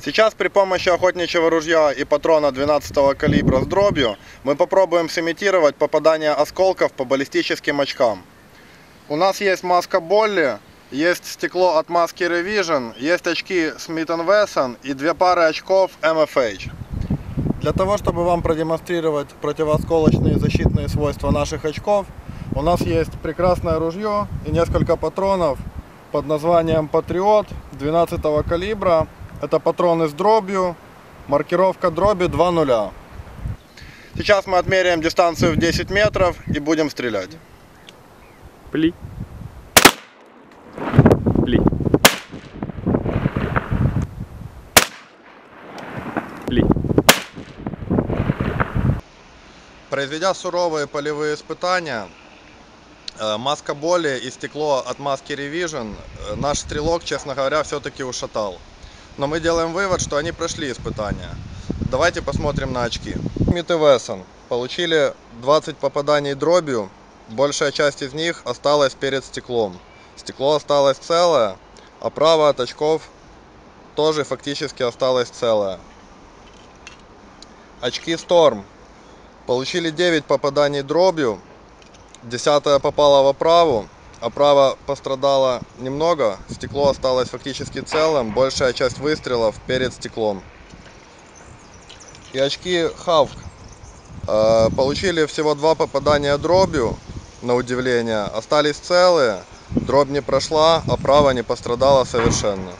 Сейчас при помощи охотничьего ружья и патрона 12 калибра с дробью мы попробуем сымитировать попадание осколков по баллистическим очкам. У нас есть маска Болли, есть стекло от маски Revision, есть очки Smith Wesson и две пары очков MFH. Для того, чтобы вам продемонстрировать противоосколочные защитные свойства наших очков, у нас есть прекрасное ружье и несколько патронов под названием Патриот 12 калибра. Это патроны с дробью, маркировка дроби 2.0. Сейчас мы отмеряем дистанцию в 10 метров и будем стрелять. Пли. Пли. Пли. Произведя суровые полевые испытания, э, маска боли и стекло от маски Revision, э, наш стрелок, честно говоря, все-таки ушатал. Но мы делаем вывод, что они прошли испытания. Давайте посмотрим на очки. Вессон получили 20 попаданий дробью, большая часть из них осталась перед стеклом. Стекло осталось целое, а право от очков тоже фактически осталось целое. Очки Storm Получили 9 попаданий дробью, 10 попало в оправу, оправа пострадала немного, стекло осталось фактически целым, большая часть выстрелов перед стеклом. И очки Хавк э, получили всего 2 попадания дробью, на удивление, остались целые, дробь не прошла, оправа не пострадала совершенно.